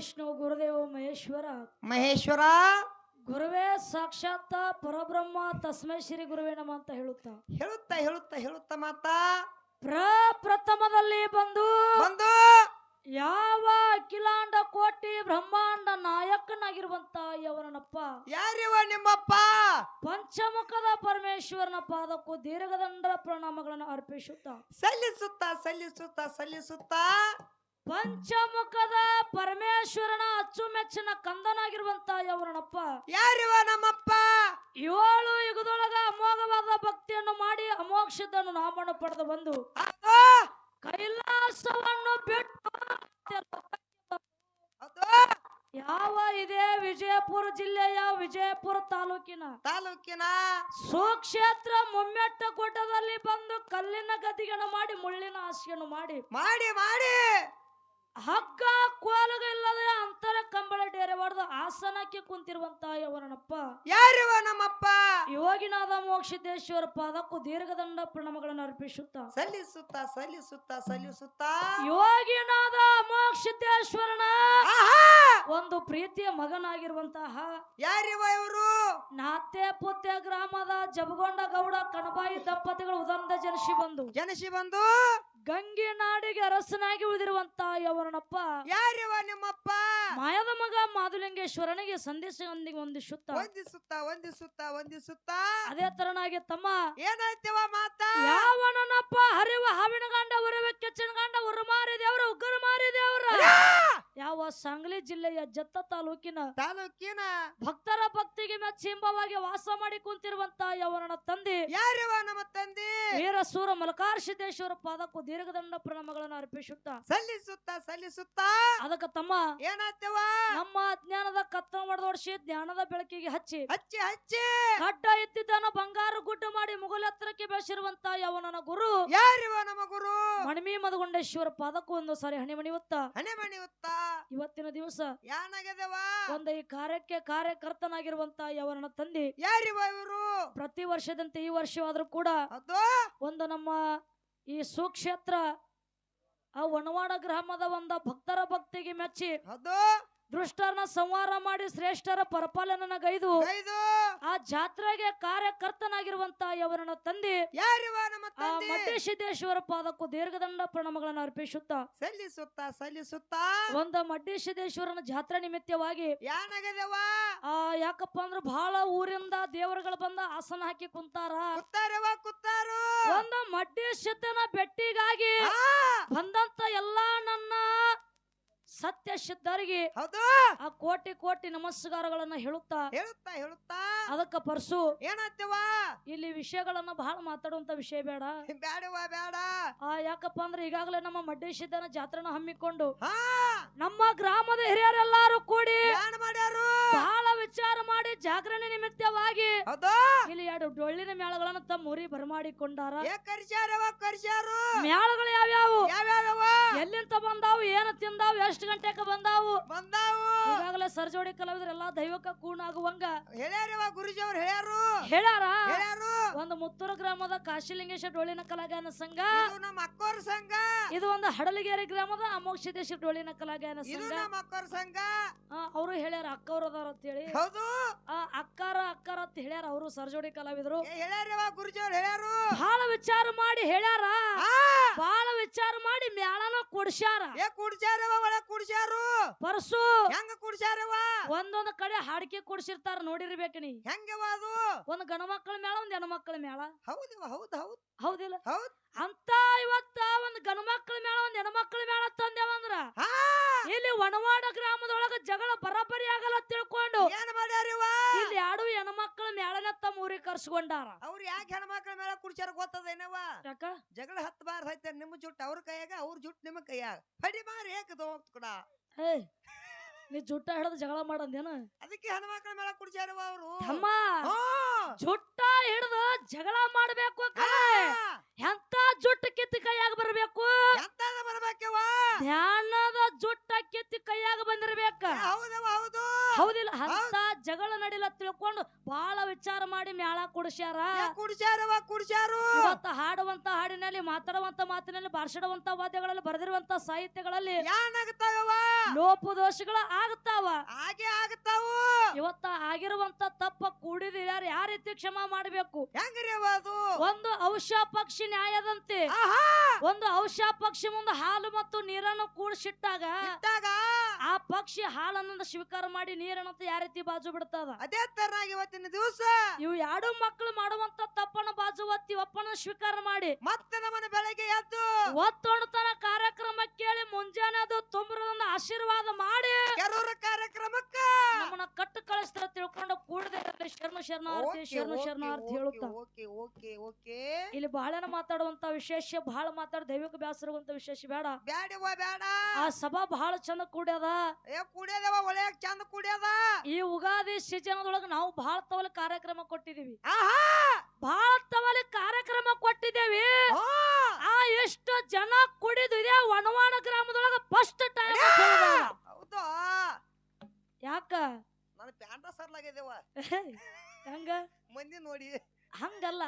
ವಿಷ್ಣು ಗುರುದೇವ ಮಹೇಶ್ವರ. ಮಹೇಶ್ವರ! ಗುರುವೇ ಸಾಕ್ಷಾತ್ ಪರಬ್ರಹ್ಮ ತಸ್ಮೈ ಶ್ರೀ ಗುರುವೇ ನಮ ಅಂತ ಹೇಳುತ್ತಾ? ಹೇಳುತ್ತಾ ಹೇಳುತ್ತಾ ಹೇಳುತ್ತ ಮಾತಾ? ಪ್ರಪ್ರಥಮದಲ್ಲಿ ಬಂದು ಬಂದು ಯಾವ ಅಖಿಲಾಂಡ ಕೋಟಿ ಬ್ರಹ್ಮಾಂಡ ನಾಯಕನಾಗಿರುವಂತ ಯವನಪ್ಪ ಯಾರಿವ ನಿಮ್ಮಪ್ಪ? ಪಂಚಮುಖದ ಪರಮೇಶ್ವರನ ಪಾದಕ್ಕೂ ದೀರ್ಘದಂಡ ಪ್ರಣಾಮಗಳನ್ನು ಅರ್ಪಿಸುತ್ತ. ಸಲ್ಲಿಸುತ್ತಾ ಸಲ್ಲಿಸುತ್ತಾ ಸಲ್ಲಿಸುತ್ತಾ. ಪಂಚಮುಖದ ಪರಮೇಶ್ವರನ ಅಚ್ಚುಮೆಚ್ಚಿನ ಕಂದನಾಗಿರುವಂತ ಯವರಣಪ್ಪ ಯಾರಿವ ನಮ್ಮಪ್ಪ? ಏಳು ಯುಗದೊಳಗ ಅಮೋಘವಾದ ಭಕ್ತಿಯನ್ನು ಮಾಡಿ ಅಮೋಕ್ಷದನ್ನು ನಾಮವನ್ನು ಪಡೆದು ಬಂದು ಕೈಲಾಸವನ್ನು ಬಿಟ್ಟು ಯಾವ ಇದೇ ವಿಜಯಪುರ ಜಿಲ್ಲೆಯ ವಿಜಯಪುರ ತಾಲೂಕಿನ? ತಾಲೂಕಿನ? ಸುಕ್ಷೇತ್ರ ಮುಮ್ಮೆಟ್ಟ ಗುಡ್ಡದಲ್ಲಿ ಬಂದು ಕಲ್ಲಿನ ಗದಿಗೆಯನ್ನು ಮಾಡಿ ಮುಳ್ಳಿನ ಹಾಸಿಗೆಯನ್ನು ಮಾಡಿ ಮಾಡಿ ಮಾಡಿ. ಹಗ್ಗ ಕೋಲಗಳಿಲ್ಲದೆ ಅಂತರ ಕಂಬಳ ಡೇರೆ ಹೊಡೆದು ಆಸನಕ್ಕೆ ಕುಂತಿರುವಂತ ಯವನಪ್ಪ ಯಾರಿವ ನಮ್ಮಪ್ಪ? ಯೋಗಿನಾದ ಮೋಕ್ಷಿದ್ದೇಶ್ವರ ಪಾದಕ್ಕೂ ದೀರ್ಘದಂಡ ಪ್ರಣಮಗಳನ್ನು ಅರ್ಪಿಸುತ್ತಾ. ಸಲ್ಲಿಸುತ್ತಾ ಸಲ್ಲಿಸುತ್ತಾ ಸಲ್ಲಿಸುತ್ತಾ. ಯೋಗಿನಾದ ಮೋಕ್ಷಿದ್ದೇಶ್ವರನ ಆಹಾ! ಒಂದು ಪ್ರೀತಿಯ ಮಗನಾಗಿರುವಂತಹ ಯಾರಿವ ಇವರು? ನಾತೆ ಪುತ್ತೆ ಗ್ರಾಮದ ಜಬಗೊಂಡ ಗೌಡ ಕಣಬಾಯಿ ದಂಪತಿಗಳು ಉದಂದ ಜನಸಿ ಬಂದು. ಜನಸಿ ಬಂದು? ಗಂಗೆ ನಾಡಿಗೆ ಅರಸನಾಗಿ ಉಳಿದಿರುವಂತ ಯವನಪ್ಪ ಯಾರಿವ ನಿಮ್ಮಪ್ಪ? ಮಾಯದ ಮಗ ಮಾಧುಲಿಂಗೇಶ್ವರನಿಗೆ ಸಂದೇಶದೊಂದಿಗೆ ಹೊಂದಿಸುತ್ತ. ವಂದಿಸುತ್ತಾ ವಂದಿಸುತ್ತಾ ವಂದಿಸುತ್ತಾ ಅದೇ ತರನಾಗಿ ತಮ್ಮ. ಏನಾಯ್ತವ ಮಾತ? ಯಾವನಪ್ಪ ಹರಿವ ಹಾವಿನ ಗಂಡ ಹೊರವ ಕೆಚ್ಚನ ಗಂಡ ಹೊರ ಮಾರಿದೇವ್ರ ಉಗ್ರ ಮಾರಿ ದೇವ್ರ? ಯಾವ ಸಾಂಗ್ಲಿ ಜಿಲ್ಲೆಯ ಜತ್ತ ತಾಲೂಕಿನ ತಾಲೂಕಿನ ಭಕ್ತರ ಭಕ್ತಿಗೆ ಮೆಚ್ಚಿಂಬವಾಗಿ ವಾಸ ಮಾಡಿ ಕುಂತಿರುವಂತ ಯವನ ತಂದೆ. ಯಾರಿವ ನಮ್ಮ ತಂದೆ? ವೀರಸೂರ ಮಲಕಾರ್ಷಿದ್ದೇಶ್ವರ ಪಾದಕ್ಕೂ ದೀರ್ಘದಂಡ ಪ್ರಣಾಮಗಳನ್ನು ಅರ್ಪಿಸುತ್ತಾ ಸಲ್ಲಿಸುತ್ತಾ ಸಲ್ಲಿಸುತ್ತಾ. ಅದಕ್ಕ ತಮ್ಮ ಏನಾಗ್ತೇವ ನಮ್ಮ ಅಜ್ಞಾನದ ಕತ್ತ ಒಡೆದೋಡಿಸಿ ಜ್ಞಾನದ ಬೆಳಕಿಗೆ ಹಚ್ಚಿ ಹಚ್ಚಿ ಹಚ್ಚಿ. ಕಡ್ಡ ಎತ್ತಿದ್ದನ ಬಂಗಾರ ಗುಡ್ಡ ಮಾಡಿ ಮುಗುಲೆತ್ತರಕ್ಕೆ ಬೆಳೆಸಿರುವಂತ ಯವನನ ಗುರು ಯಾರಿವ ನಮ್ಮ ಗುರು? ಮಣಿಮಿ ಮದಗೊಂಡೇಶ್ವರ ಪಾದಕ್ಕೂ ಒಂದು ಸಾರಿ ಹಣಿ ಮಣಿಯುತ್ತ ಹಣೆ ಮಣಿಯುತ್ತ ಇವತ್ತಿನ ದಿವಸ ಯಾನಾಗದವ ಒಂದು ಈ ಕಾರ್ಯಕ್ಕೆ ಕಾರ್ಯಕರ್ತನಾಗಿರುವಂತ ಯಾವನ ತಂದೆ. ಯಾರಿವ ಇವರು? ಪ್ರತಿ ವರ್ಷದಂತೆ ಈ ವರ್ಷವಾದ್ರೂ ಕೂಡ ಅದು? ಒಂದು ನಮ್ಮ ಈ ಸುಕ್ಷೇತ್ರ ಆ ವನವಾಡ ಗ್ರಾಮದ ಒಂದ ಭಕ್ತರ ಭಕ್ತಿಗೆ ಮೆಚ್ಚಿ ಅದು ದುಷ್ಟರನ್ನ ಸಂಹಾರ ಮಾಡಿ ಶ್ರೇಷ್ಠರ ಪರಪಾಲನನ ಗೈದು. ಐದು ಆ ಜಾತ್ರೆಗೆ ಕಾರ್ಯಕರ್ತನಾಗಿರುವಂತ ಯವರನ್ನ ತಂದೆ? ಮಡ್ಡೇಶಿದ್ದೇಶ್ವರ ಪಾದಕ್ಕೂ ದೀರ್ಘದಂಡ ಪ್ರಣಾಮಗಳನ್ನು ಅರ್ಪಿಸುತ್ತಾ ಸಲ್ಲಿಸುತ್ತಾ ಸಲ್ಲಿಸುತ್ತಾ. ಒಂದು ಮಡ್ಡೇಶಿದ್ದೇಶ್ವರನ ಜಾತ್ರೆ ನಿಮಿತ್ತವಾಗಿ ಆ ಯಾಕಪ್ಪ ಅಂದ್ರ ಬಹಳ ಊರಿಂದ ದೇವರುಗಳು ಬಂದ ಆಸನ ಹಾಕಿ ಕುಂತಾರ. ಒಂದ ಮಡ್ಡೇಶತನ ಬೆಟ್ಟಿಗಾಗಿ ಬಂದಂತ ಎಲ್ಲಾ ನನ್ನ ಸತ್ಯ ಸಿದ್ಧರಿಗೆ ಆ ಕೋಟಿ ಕೋಟಿ ನಮಸ್ಕಾರಗಳನ್ನ ಹೇಳುತ್ತಾ? ಹೇಳುತ್ತಾ ಹೇಳುತ್ತಾ. ಅದಕ್ಕ ಪರ್ಸು ಏನಾಯ್ತವ ಇಲ್ಲಿ ವಿಷಯಗಳನ್ನ ಬಹಳ ಮಾತಾಡುವಂತ ವಿಷಯ ಬೇಡ. ಬೇಡವಾ ಬೇಡ ಆ ಯಾಕಪ್ಪ ಅಂದ್ರೆ ಈಗಾಗಲೇ ನಮ್ಮ ಮಡ್ಡೇಶಿದ್ದನ ಜಾತ್ರೆನ ಹಮ್ಮಿಕೊಂಡು ನಮ್ಮ ಗ್ರಾಮದ ಹಿರಿಯರೆಲ್ಲಾರು ಕೂಡಿ ಬಹಳ ವಿಚಾರ ಮಾಡಿ ಜಾಗರಣೆ ನಿಮಿತ್ತವಾಗಿ ಡೊಳ್ಳಿನ ಮೇಳಗಳನ್ನು ತಮ್ಮ ಊರಿ ಬರಮಾಡಿಕೊಂಡಾರ? ಏ ಕರ್ಸ್ಯಾರವ ಕರ್ಸ್ಯಾರು? ಮೇಳಗಳು ಯಾವ್ಯಾವು? ಯಾವ್ಯಾವ ಎಲ್ಲಿಂದ ಬಂದಾವು ಏನು ತಿಂದಾವು ಎಷ್ಟು ಗಂಟೆಗೆ ಬಂದಾವು? ಬಂದಾವು. ಈಗಾಗಲೇ ಸರ್ಜೋಡಿ ಕಲಾವಿದರೆಲ್ಲ ದೈವಕ್ಕ ಕೂಣ ಆಗುವಂಗ ಹೇಳ್ಯಾರವ ಗುರುಜಿ ಅವ್ರು ಹೇಳ್ಯಾರು? ಹೇಳ್ಯಾರ? ಹೇಳ್ಯಾರು? ಒಂದು ಮುತ್ತೂರು ಗ್ರಾಮದ ಕಾಶಿಲಿಂಗೇಶ್ವರ ಡೊಳ್ಳಿನ ಕಲಾಗಾಯನ ಸಂಘ. ಇದು ನಮ್ಮ ಅಕ್ಕೋರ್ ಸಂಘ. ಇದು ಒಂದು ಹಡಲಗೇರಿ ಗ್ರಾಮದ ಅಮೋಕ್ಷದೇಶ್ವರ ಡೊಳ್ಳಿನ ಕಲಾಗಾಯನ ಸಂಘ. ನಮ್ಮ ಅಕ್ಕೋರ್ ಸಂಘ. ಅವರು ಹೇಳ್ಯಾರ ಅಕ್ಕವ್ರದಾರ ಅಂತ ಹೇಳಿ ಹೌದು ಅಕ್ಕಾರ ಅಕ್ಕಾರ ಅಂತ ಹೇಳ್ಯಾರ ಅವರು ಸರ್ಜೋಡಿ ಕಲಾವಿದರು ಏ ಹೇಳ್ಯಾರವ ಗುರುಜಿ ಅವ್ರು ಹೇಳ್ಯಾರು. ಬಹಳ ವಿಚಾರ ಮಾಡಿ ಹೇಳ್ಯಾರ. ಬಹಳ ವಿಚಾರ ಮಾಡಿ ಮ್ಯಾಳನ ಕೊಡ್ಸ್ಯಾರ. ಏ ಕುಡ್ಸ್ಯಾರವ ಒಳ್ಳೆ ಕುಡ್ಸ್ಯಾರು. ಪರ್ಸು. ಹೆಂಗ ಕುಡ್ಸ್ಯಾರವ ಒಂದೊಂದು ಕಡೆ ಹಾಡಿಕೆ ಕುಡ್ಸಿರ್ತಾರ ನೋಡಿರ್ಬೇಕು ನೀ ಹೆಂಗವ ಅದು? ಒಂದ್ ಗಣ ಮಕ್ಕಳ ಮೇಳ ಒಂದ್ ಹೆಣ್ಣು ಮಕ್ಕಳ ಮೇಳ ಹೌದವ ಹೌದ್ ಹೌದ್. ಹೌದಿಲ್ಲ? ಹೌದ್. ಅಂತ ಇವತ್ತ ಒಂದ್ ಗಣ ಮಕ್ಕಳ ಮೇಳ ಒಂದ್ ಹೆಣ್ಣು ಮಕ್ಕಳ ಮೇಳ ತಂದೇವಂದ್ರ. ಇಲ್ಲಿ ಒಣವಾಡ ಗ್ರಾಮದೊಳಗ ಜಗಳ ಬರಬರಿ ಆಗಲ್ಲ ತಿಳ್ಕೊಂಡು ಏನ್ ಮಾಡ್ಯಾರಿವ ಇಲ್ಲಿ ಮಕ್ಕಳ ಮೇಳನ ತಮ್ಮ ಊರಿಗೆ ಕರ್ಸ್ಕೊಂಡಾರ? ಅವ್ರು ಯಾಕೆ ಹೆಣ್ಮಕ್ಳ ಮೇಲೆ ಕುಡ್ಸ್ಯಾರ ಗೊತ್ತದೇನವ ಯಾಕ? ಜಗಳ ಹತ್ತು ಬಾರ್ ಐತೆ ನಿಮ್ಮ ಜುಟ್ಟು ಅವ್ರ ಕೈಯಾಗ ಅವ್ರ ಜುಟ್ಟು ನಿಮ್ಮ ಕೈಯಾಗ. ಹಡಿ ಬಾರ್ ಏಕ ಕೂಡ. ಹೇ ನೀ ಜುಟ್ಟ ಹಿಡಿದು ಜಗಳ ಮಾಡಂದೇನ? ಅದಕ್ಕೆ ಹೆಣ್ಮಕ್ಳ ಮೇಲೆ ಕುಡ್ಸ್ಯಾರವ ಅವರು. ಅಮ್ಮ ಜುಟ್ಟ ಹಿಡಿದು ಜಗಳ ಮಾಡಬೇಕು. ಎಂತ ಜುಟ್ಟು ಕಿತ್ತು ಕೈಯಾಗ ಬರಬೇಕು? ಎಂತ ಬರಬೇಕವ ಧ್ಯಾನದ ಜುಟ್ಟ ಕೆತ್ತಿ ಕೈಯಾಗ ಬಂದಿರ್ಬೇಕ. ಹೌದು ಹೌದಿಲ್ಲ ಅಂತ ಜಗಳ ನಡಿಲ ತಿಳ್ಕೊಂಡು ಬಹಳ ವಿಚಾರ ಮಾಡಿ ಮ್ಯಾಳ ಕುಡಿಸ್ಯಾರ. ಏ, ಕುಡ್ಸ್ಯಾರವ್ವ ಕುಡ್ಸ್ಯಾರು. ಇವತ್ತ ಹಾಡುವಂತ ಹಾಡಿನಲ್ಲಿ ಮಾತಾಡುವಂತ ಮಾತಿನಲ್ಲಿ ಭಾಷಣವಂತ ವಾದ್ಯಗಳಲ್ಲಿ ಬರೆದಿರುವಂತ ಸಾಹಿತ್ಯಗಳಲ್ಲಿ ಲೋಪ ಲೋಪದೋಷಗಳು ಆಗ್ತಾವ. ಹಾಗೆ ಆಗತ್ತಾವು ಇವತ್ತ ಆಗಿರುವಂತ ತಪ್ಪ ಕೂಡಿದ್ರೆ ಯಾರು ಯಾವ ರೀತಿ ಕ್ಷಮ ಮಾಡಬೇಕು? ಹೆಂಗ್ರಿ ಅವ್ವ ಅದು ಒಂದು ಔಷ ಪಕ್ಷಿ ನ್ಯಾಯದಂತೆ. ಆಹಾ! ಒಂದು ಔಷ ಪಕ್ಷಿ ಮುಂದೆ ಹಾಲು ಮತ್ತು ನೀರನ್ನು ಕೂಡಿಸಿಟ್ಟಾಗ ಆ ಪಕ್ಷಿ ಹಾಲನ್ನ ಸ್ವೀಕಾರ ಮಾಡಿ ನೀರನ್ನಂತ ಯಾವ ರೀತಿ ಬಾಜು ಬಿಡ್ತದ? ಅದೇ ತರ ಇವತ್ತಿನ ದಿವಸ. ಇವು ಎರಡು ಮಕ್ಕಳು ಮಾಡುವಂತ ತಪ್ಪನ ಬಾಜು ಒತ್ತಿ ಒಪ್ಪನ ಸ್ವೀಕಾರ ಮಾಡಿ. ಮತ್ತೆ ನಮ್ಮನ್ನ ಬೆಳಗ್ಗೆ ಎದ್ದು ಒತ್ತೊಣತನ ಕಾರ್ಯಕ್ರಮ ಕೇಳಿ ಮುಂಜಾನೆ ಅದು ತುಂಬ್ರನ್ನ ಆಶೀರ್ವಾದ ಮಾಡಿ. ಕೆರೂರ ಕಾರ್ಯಕ್ರಮಕ್ಕ. ನಮ್ಮನ್ನ ಕಟ್ಟು ಕಳಿಸ್ತಾರ ತಿಳ್ಕೊಂಡು ಕೂಡದೆ ಶರಣ ಶರಣಾರ್ಥಿ ಶರಣ ಶರಣಾರ್ಥಿ ಹೇಳುತ್ತ? Okay okay okay. ಇಲ್ಲಿ ಬಹಳನ ಮಾತಾಡುವಂತ ವಿಶೇಷ ಬಹಳ ಮಾತಾಡ ದೈವಿಕ ಬ್ಯಾಸರುವಂತ ವಿಶೇಷ ಬೇಡ. ಬೇಡ ಬ್ಯಾಡ. ಆ ಸಭಾ ಬಹಳ ಚಂದ ಕೂಡ್ಯದ. ಏ ಕುಡಿಯದವ ಒಳ್ಳೆಯಾಗ ಚಂದ ಕುಡಿಯದ. ಈ ಉಗಾದಿ ಸೀಸನದೊಳಗ ನಾವು ಬಹಳ ತವಲಿ ಕಾರ್ಯಕ್ರಮ ಕೊಟ್ಟಿದೀವಿ. ಆಹಾ! ಬಹಳ ತವಲಿ ಕಾರ್ಯಕ್ರಮ ಕೊಟ್ಟಿದ್ದೇವಿ ಆ, ಆ ಎಷ್ಟು ಜನ ಕುಡಿದು ಇದೇ ವನವಾಣ ಗ್ರಾಮದೊಳಗ ಫಸ್ಟ್ ಟೈಮ್ ಹೌದು? ಯಾಕ? ನನ್ನ ಪ್ಯಾಂಟ ಸರ್ಲಾಗಿದ್ದೇವ ಹಂಗ? ಮಂದಿ ನೋಡಿ. ಹಂಗಲ್ಲ.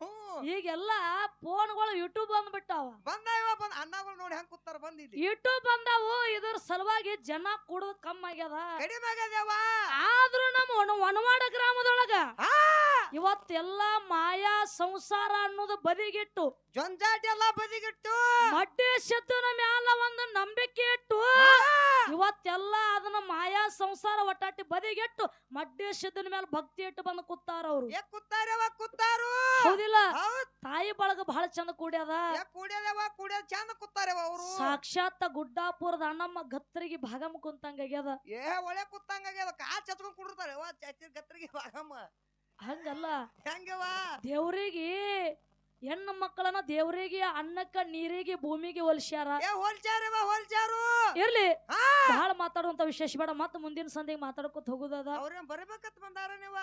ಹ್ಞೂ ಈಗೆಲ್ಲ ಫೋನ್ಗಳು ಯೂಟ್ಯೂಬ್ ಬಂದ್ಬಿಟ್ಟಾವ. ಬಂದಾವ ಬಂದ ಅಣ್ಣಗಳು ನೋಡಿ ಹೆಂಗ್ ಕೂತಾರ ಬಂದಿಲ್ಲಿ ಯೂಟ್ಯೂಬ್ ಬಂದಾವು ಇದ್ರ ಸಲುವಾಗಿ ಜನ ಕುಡಿದು ಕಮ್ಮಿ ಆಗ್ಯದ. ಕಡಿಮೆ ಆಗ್ಯದವ ಆದ್ರೂ ನಮ್ಮ ಒಣ ವನವಾಡ ಗ್ರಾಮದೊಳಗ ಇವತ್ತೆಲ್ಲ ಮಾಯಾ ಸಂಸಾರ ಅನ್ನೋದು ಬದಿಗಿಟ್ಟು ಜೊಂಜಾಟಿ ಎಲ್ಲ ಬದಿಗಿಟ್ಟು. ಮಡ್ಡೆ ಶತ್ರುನ ಮ್ಯಾಲ ಒಂದು ನಂಬಿಕೆ ಇಟ್ಟು ಇವತ್ತೆಲ್ಲ ಅದನ್ನ ಮಾಯಾ ಸಂಸಾರ ಒಟ್ಟಾಟಿ ಬದಿಗಿಟ್ಟು ಮಡ್ಡಿ ಸಿದ್ದನ ಮೇಲೆ ಭಕ್ತಿ ಇಟ್ಟು ಬಂದು ಕೂತಾರ ಅವ್ರು. ಏ ಕೂತಾರವ ಕೂತಾರು? ಹೌದಿಲ್ಲ? ತಾಯಿ ಬಳಗ ಬಹಳ ಚಂದ ಕೂಡ್ಯದ. ಕುಡಿಯದವ ಕುಡಿಯೋದ್ ಚಂದ ಕೂತಾರವ ಅವರು. ಸಾಕ್ಷಾತ್ ಗುಡ್ಡಾಪುರದ ಅಣ್ಣಮ್ಮ ಗತ್ತರಿಗೆ ಭಾಗಮ್ಮ ಕುಂತಂಗಾಗ್ಯದ ಏ ಒಳ್ಳೆ ಕೂತಂಗಾಗ್ಯದ ಕಾಲ್ ಚಚ್ಕೊಂಡ್ ಕುಡಿರ್ತಾರೆ ಗತ್ರಿಗೆ ಭಾಗಮ್ಮ. ಹಂಗಲ್ಲ. ಹೆಂಗವ ದೇವ್ರಿಗೆ ಹೆಣ್ಣು ಮಕ್ಕಳನ್ನ ದೇವರಿಗೆ ಅನ್ನಕ್ಕ ನೀರಿಗೆ ಭೂಮಿಗೆ ಹೋಲಿಸ್ಯಾರ? ಹೋಲ್ಚಾರು ಇರ್ಲಿ. ಬಹಳ ಮಾತಾಡುವಂತ ವಿಶೇಷ ಬೇಡ ಮತ್ತ ಮುಂದಿನ ಸಂದಿಗೆ ಮಾತಾಡ್ಕೊತ ಹೋಗುದದ? ಅವ್ರೇನ್ ಬರ್ಬೇಕತ್ ಬಂದಾರ ನೀವ.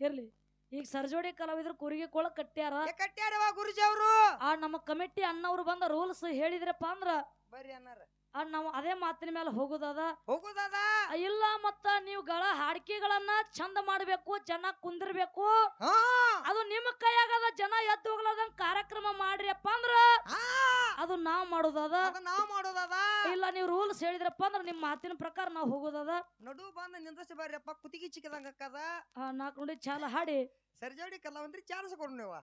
ಇರ್ಲಿ. ಈಗ ಸರ್ಜೋಡಿ ಕಲಾವಿದ್ರು ಕುರಿಗೆ ಕೊಳ ಕಟ್ಟ್ಯಾರ? ಕಟ್ಟ್ಯಾರ ಕಟ್ಟ್ಯಾರವ ಗುರುಜಿ ಅವರು. ಆ ನಮ್ಮ ಕಮಿಟಿ ಅನ್ನವ್ರು ಬಂದ ರೂಲ್ಸ್ ಹೇಳಿದ್ರಪ್ಪ ಅಂದ್ರ? ಬರ್ರಿ ಅನ್ನಾರ. ನಾವು ಅದೇ ಮಾತಿನ ಮೇಲೆ ಹೋಗುದದ? ಹೋಗುದದ? ಇಲ್ಲ ಮತ್ತ ನೀವುಗಳ ಹಾಡಿಕೆಗಳನ್ನ ಚಂದ ಮಾಡಬೇಕು ಜನ ಕುಂದಿರ್ಬೇಕು. ಅದು ನಿಮ್ಮ ಕೈಯಾಗದ ಜನ ಎದ್ದು ಹೋಗ್ಲಾರ್ದಂಗ್ ಕಾರ್ಯಕ್ರಮ ಮಾಡ್ರಿಯಪ್ಪ ಅಂದ್ರ ಅದು ನಾವ್ ಮಾಡೋದದ? ಅದ ನಾವ್ ಮಾಡೋದದ? ಇಲ್ಲ ನೀವು ರೂಲ್ಸ್ ಹೇಳಿದ್ರಪ್ಪ ಅಂದ್ರ ನಿಮ್ ಮಾತಿನ ಪ್ರಕಾರ ನಾವು ಹೋಗೋದದ? ನಡು ಬಂದ ನಿಂದ್ರಸಿ ಬರ್ರಿಯಪ್ಪ ಕುತ್ತಿಗೆ ಚಿಕ್ಕದಂಗ ಅಕ್ಕದ. ಆ, ನಾಲ್ಕು ನೋಡಿ ಚಾಲ ಹಾಡಿ. ಸರ್ಜೋಡಿ ಕಲಾವಂತ್ರಿ ಚಾನ್ಸ್ ಕೊಡ್ ನೀವ.